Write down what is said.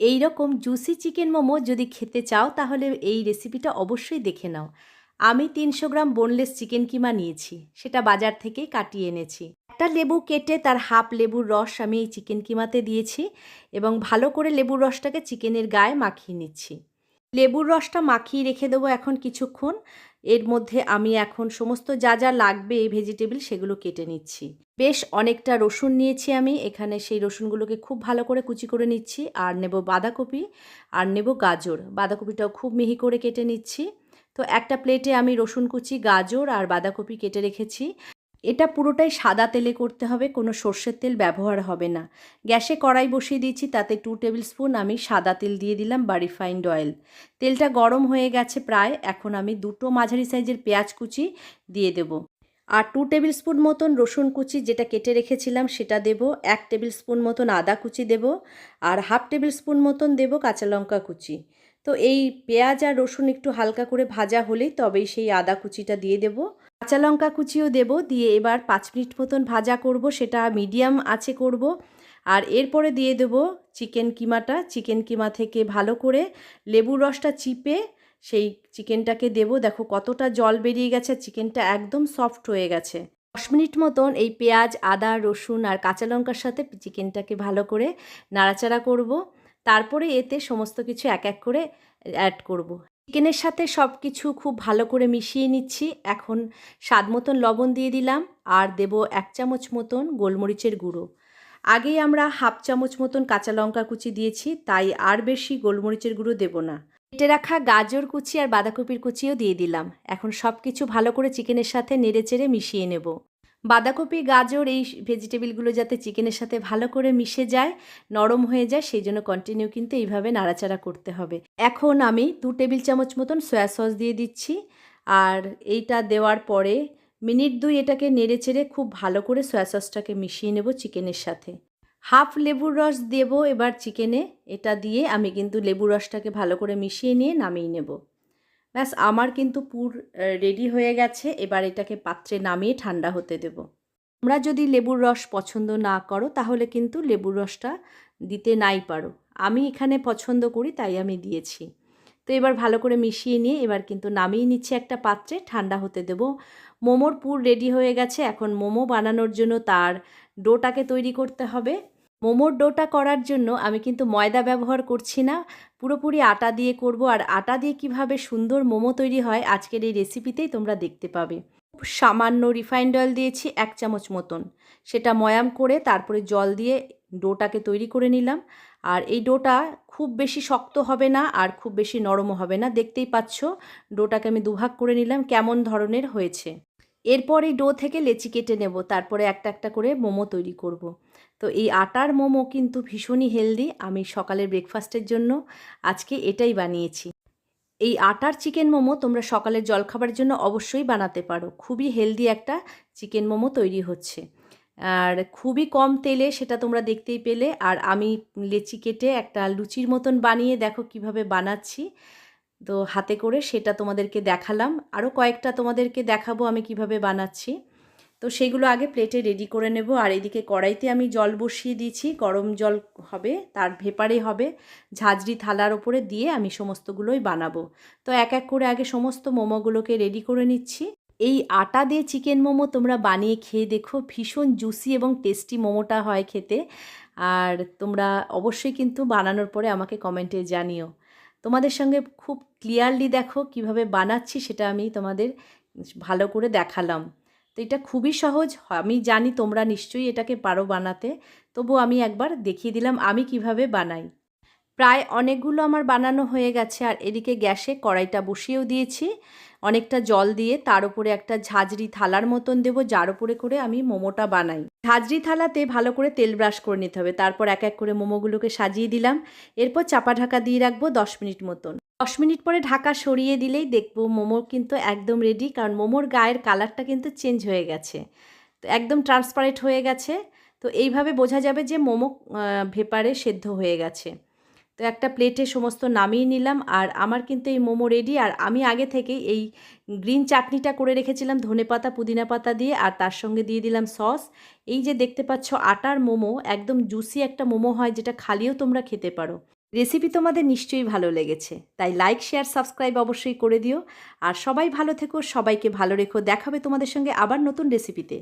এই রকম juicy chicken momo যদি খেতে চাও, তাহলে এই রেসিপিটা অবশ্যই দেখে নাও। আমি তিনশো গ্রাম বোনলেস চিকেন কিমা নিয়েছি, সেটা বাজার থেকেই কাটিয়ে এনেছি। একটা লেবু কেটে তার হাফ লেবুর রস আমি এই চিকেন কিমাতে দিয়েছি এবং ভালো করে লেবুর রসটাকে চিকেনের গায়ে মাখিয়ে নিচ্ছি। লেবুর রসটা মাখিয়ে রেখে দেবো এখন কিছুক্ষণ। এর মধ্যে আমি এখন সমস্ত যা যা লাগবে এই ভেজিটেবল সেগুলো কেটে নিচ্ছি। বেশ অনেকটা রসুন নিয়েছি আমি, এখানে সেই রসুনগুলোকে খুব ভালো করে কুচি করে নিচ্ছি। আর নেব বাঁধাকপি, আর নেব গাজর। বাঁধাকপিটাও খুব মিহি করে কেটে নিচ্ছি। তো একটা প্লেটে আমি রসুন কুচি, গাজর আর বাঁধাকপি কেটে রেখেছি। এটা পুরোটাই সাদা তেলে করতে হবে, কোনো সর্ষের তেল ব্যবহার হবে না। গ্যাসে কড়াই বসিয়ে দিয়েছি, তাতে টু টেবিল স্পুন আমি সাদা তেল দিয়ে দিলাম বা রিফাইন্ড অয়েল। তেলটা গরম হয়ে গেছে প্রায়, এখন আমি দুটো মাঝারি সাইজের পেঁয়াজ কুচি দিয়ে দেব। আর টু টেবিল স্পুন মতন রসুন কুচি যেটা কেটে রেখেছিলাম সেটা দেব, এক টেবিল স্পুন মতন আদা কুচি দেব, আর হাফ টেবিল স্পুন মতন দেব কাঁচা লঙ্কা কুচি। তো এই পেঁয়াজ আর রসুন একটু হালকা করে ভাজা হলেই তবেই সেই আদা কুচিটা দিয়ে দেব। কাঁচা লঙ্কা কুচিও দেব, দিয়ে এবার পাঁচ মিনিট মতন ভাজা করব, সেটা মিডিয়াম আছে করব। আর এরপরে দিয়ে দেব চিকেন কিমাটা। চিকেন কিমা থেকে ভালো করে লেবুর রসটা চিপে সেই চিকেনটাকে দেব। দেখো কতটা জল বেরিয়ে গেছে, চিকেনটা একদম সফট হয়ে গেছে। দশ মিনিট মতন এই পেঁয়াজ, আদা, রসুন আর কাঁচা লঙ্কার সাথে চিকেনটাকে ভালো করে নাড়াচাড়া করব। তারপরে এতে সমস্ত কিছু এক এক করে অ্যাড করব। চিকেনের সাথে সব কিছু খুব ভালো করে মিশিয়ে নিচ্ছি। এখন স্বাদ মতন লবণ দিয়ে দিলাম আর দেব এক চামচ মতন গোলমরিচের গুঁড়ো। আগেই আমরা হাফ চামচ মতন কাঁচা লঙ্কা কুচি দিয়েছি, তাই আর বেশি গোলমরিচের গুঁড়ো দেব না। কেটে রাখা গাজর কুচি আর বাঁধাকপির কুচিও দিয়ে দিলাম। এখন সব কিছু ভালো করে চিকেনের সাথে নেড়ে চেড়ে মিশিয়ে নেব। বাঁধাকপি, গাজর এই ভেজিটেবিলগুলো যাতে চিকেনের সাথে ভালো করে মিশে যায়, নরম হয়ে যায়, সেই জন্য কন্টিনিউ কিন্তু এইভাবে নাড়াচাড়া করতে হবে। এখন আমি দু টেবিল চামচ মতন সয়া সস দিয়ে দিচ্ছি। আর এইটা দেওয়ার পরে মিনিট দুই এটাকে নেড়ে চেড়ে খুব ভালো করে সয়া সসটাকে মিশিয়ে নেব চিকেনের সাথে। হাফ লেবুর রস দেব এবার চিকেনে। এটা দিয়ে আমি কিন্তু লেবুর রসটাকে ভালো করে মিশিয়ে নিয়ে নামিয়ে নেব। ব্যাস, আমার কিন্তু পুর রেডি হয়ে গেছে। এবার এটাকে পাত্রে নামিয়ে ঠান্ডা হতে দেব। তোমরা যদি লেবুর রস পছন্দ না করো, তাহলে কিন্তু লেবুর রসটা দিতে নাই পারো। আমি এখানে পছন্দ করি, তাই আমি দিয়েছি। তো এবার ভালো করে মিশিয়ে নিয়ে এবার কিন্তু নামিয়ে নিচ্ছি একটা পাত্রে, ঠান্ডা হতে দেব। মোমোর পুর রেডি হয়ে গেছে। এখন মোমো বানানোর জন্য তার ডোটাকে তৈরি করতে হবে। মোমোর ডোটা করার জন্য আমি কিন্তু ময়দা ব্যবহার করছি না। পুরোপুরি আটা দিয়ে করব আর আটা দিয়ে কীভাবে সুন্দর মোমো তৈরি হয় আজকের এই রেসিপিতেই তোমরা দেখতে পাবে। সামান্য রিফাইন্ড অয়েল দিয়েছি এক চামচ মতন। সেটা ময়াম করে তারপরে জল দিয়ে ডোটাকে তৈরি করে নিলাম। আর এই ডোটা খুব বেশি শক্ত হবে না আর খুব বেশি নরমও হবে না। দেখতেই পাচ্ছ, ডোটাকে আমি দুভাগ করে নিলাম, কেমন ধরনের হয়েছে। এরপর এই ডো থেকে লেচি কেটে নেব, তারপরে একটা একটা করে মোমো তৈরি করব। তো এই আটার মোমো কিন্তু ভীষণই হেলদি। আমি সকালের ব্রেকফাস্টের জন্য আজকে এটাই বানিয়েছি। এই আটার চিকেন মোমো তোমরা সকালের জলখাবারের জন্য অবশ্যই বানাতে পারো। খুবই হেলদি একটা চিকেন মোমো তৈরি হচ্ছে। আর খুবই কম তেলে সেটা তোমরা দেখতেই পেলে। আর আমি লেচি কেটে একটা লুচির মতন বানিয়ে দেখো কীভাবে বানাচ্ছি। তো হাতে করে সেটা তোমাদেরকে দেখালাম। আরও কয়েকটা তোমাদেরকে দেখাবো আমি কীভাবে বানাচ্ছি। তো সেগুলো আগে প্লেটে রেডি করে নেব। আর এদিকে কড়াইতে আমি জল বসিয়ে দিয়েছি। গরম জল হবে, তার ভেপারে হবে। ঝাঁঝরি থালার ওপরে দিয়ে আমি সমস্তগুলোই বানাবো। তো এক এক করে আগে সমস্ত মোমোগুলোকে রেডি করে নিচ্ছি। এই আটা দিয়ে চিকেন মোমো তোমরা বানিয়ে খেয়ে দেখো। ভীষণ জুসি এবং টেস্টি মোমোটা হয় খেতে। আর তোমরা অবশ্যই কিন্তু বানানোর পরে আমাকে কমেন্টে জানিও। তোমাদের সঙ্গে খুব ক্লিয়ারলি দেখো কীভাবে বানাচ্ছি সেটা আমি তোমাদের ভালো করে দেখালাম। তো এটা খুবই সহজ। আমি জানি তোমরা নিশ্চয়ই এটাকে পারো বানাতে। তবু আমি একবার দেখিয়ে দিলাম আমি কীভাবে বানাই। প্রায় অনেকগুলো আমার বানানো হয়ে গেছে আর এদিকে গ্যাসে কড়াইটা বসিয়েও দিয়েছি। অনেকটা জল দিয়ে তার উপরে একটা ঝাঁঝরি থালার মতন দেবো, যার উপরে করে আমি মোমোটা বানাই। ঝাঁঝরি থালাতে ভালো করে তেল ব্রাশ করে নিতে হবে। তারপর এক এক করে মোমোগুলোকে সাজিয়ে দিলাম। এরপর চাপা ঢাকা দিয়ে রাখব দশ মিনিট মতন। দশ মিনিট পরে ঢাকা সরিয়ে দিলেই দেখব মোমো কিন্তু একদম রেডি কারণ মোমোর গায়ের কালারটা কিন্তু চেঞ্জ হয়ে গেছে। তো একদম ট্রান্সপারেন্ট হয়ে গেছে। তো এইভাবে বোঝা যাবে যে মোমো ভেপারে সেদ্ধ হয়ে গেছে। তো একটা প্লেটে সমস্ত নামিয়ে নিলাম আর আমার কিন্তু এই মোমো রেডি আর আমি আগে থেকেই এই গ্রিন চাটনিটা করে রেখেছিলাম ধনে পাতা, পুদিনা পাতা দিয়ে আর তার সঙ্গে দিয়ে দিলাম সস এই যে দেখতে পাচ্ছ আটার মোমো, একদম জুসি একটা মোমো হয় যেটা খালিও তোমরা খেতে পারো। রেসিপি তোমাদের নিশ্চয়ই ভালো লেগেছে, তাই লাইক শেয়ার সাবস্ক্রাইব অবশ্যই করে দিও। আর সবাই ভালো থেকো, সবাইকে ভালো রেখো। দেখাবে তোমাদের সঙ্গে আবার নতুন রেসিপিতে